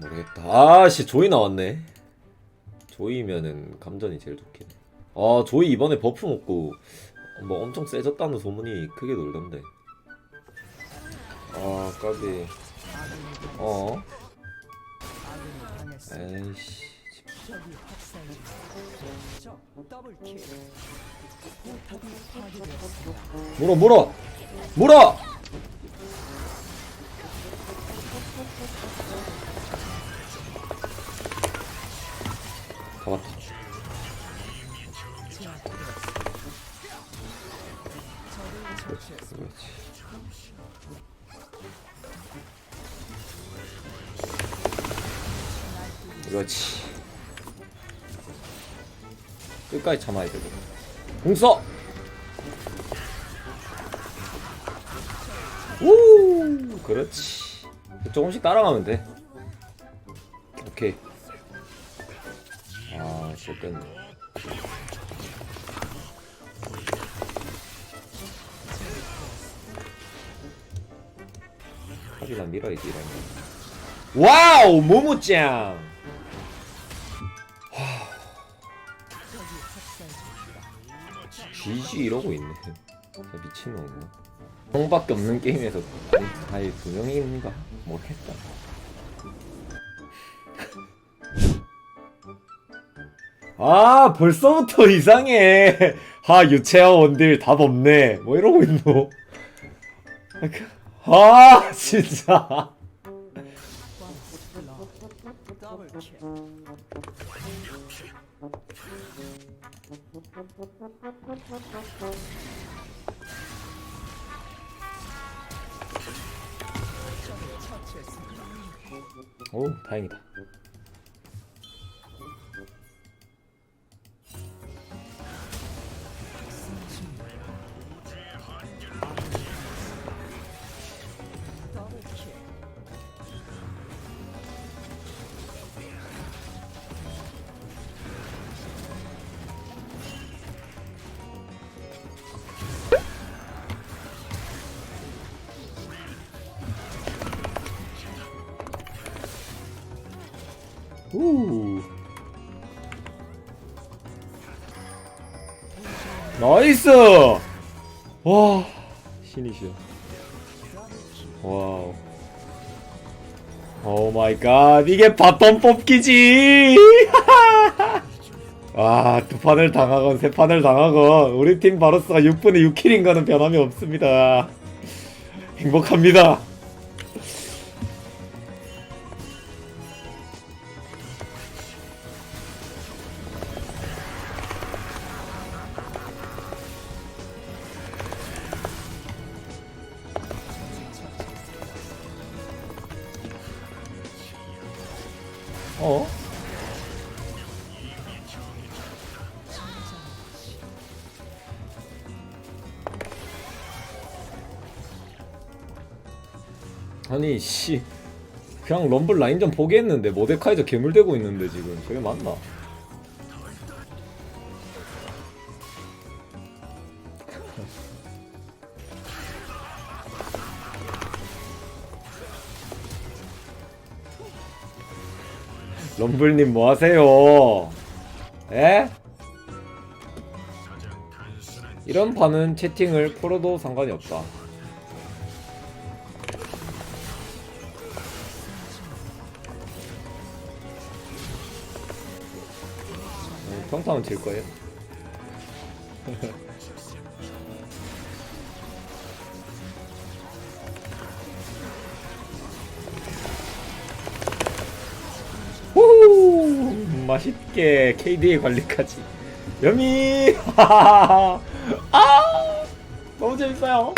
모르겠다. 아씨 조이 나왔네. 조이면은 감전이 제일 좋긴 해. 아 조이 이번에 버프 먹고 뭐 엄청 세졌다는 소문이 크게 돌던데. 아 까비. 어. 에이씨. 물어 물어 물어. 잡았다. 그렇지. 끝까지 참아야 되고. 공써. 우, 그렇지. 조금씩 따라가면 돼. 오케이. 아, 좋겠네. 카리나 밀어야지 이러면. 와우, 모모짱. GG 이러고 있네. 진짜 미친놈이야. 형밖에 없는 게임에서 아니, 아예 두 명인가? 모르겠다. 아 벌써부터 이상해. 하 유채화 원딜 답 없네. 뭐 이러고 있노? 아 진짜. 더블킬. 적을 처치했습니다. 오 다행이다. 우. 나이스! 와, 신이시여. 와우. 오 마이 갓, 이게 바텀 뽑기지! 와, 두 판을 당하건 세 판을 당하건 우리 팀 바로스가 6분에 6킬인 거는 변함이 없습니다. 행복합니다. 어? 아니 씨 그냥 럼블 라인전 포기했는데 모데카이저 괴물되고 있는데 지금 저게 맞나? 럼블님 뭐하세요? 에? 이런 판은 채팅을 풀어도 상관이 없다 음, 평타는 질 거예요. 맛있게 KD의 관리까지. 여미. 아 너무 재밌어요.